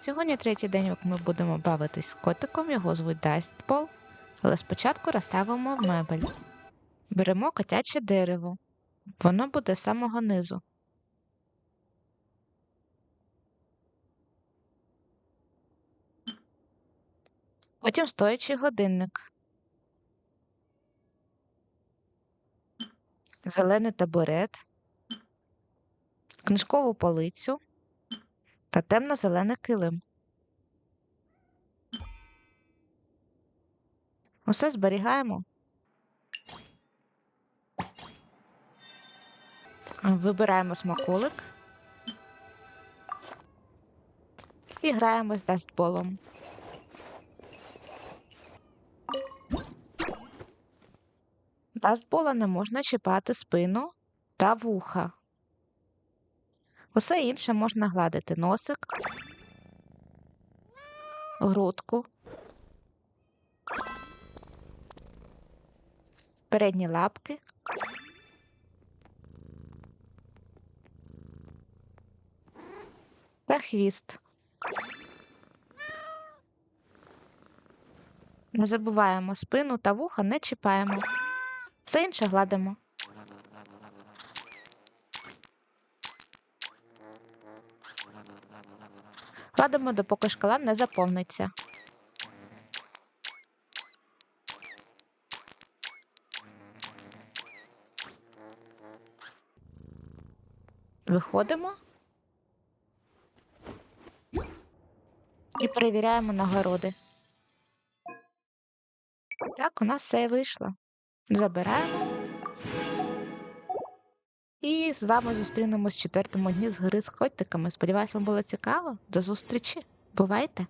Сьогодні третій день, як ми будемо бавитись з котиком, його звуть Дастбол, але спочатку розставимо мебель. Беремо котяче дерево. Воно буде з самого низу. Потім стоячий годинник. Зелений табурет, книжкову полицю та темно-зелений килим. Усе зберігаємо. Вибираємо смаколик і граємо з дастболом. Дастбола не можна чіпати спину та вуха. Усе інше можна гладити носик, грудку, передні лапки. Та хвіст. Не забуваємо спину та вуха не чіпаємо. Все інше гладимо. Гладимо, допоки шкала не заповниться. Виходимо і перевіряємо нагороди. Так, у нас все вийшло. Забираємо. І з вами зустрінемось в четвертому дні з гри з котиками. Сподіваюсь, вам було цікаво. До зустрічі. Бувайте!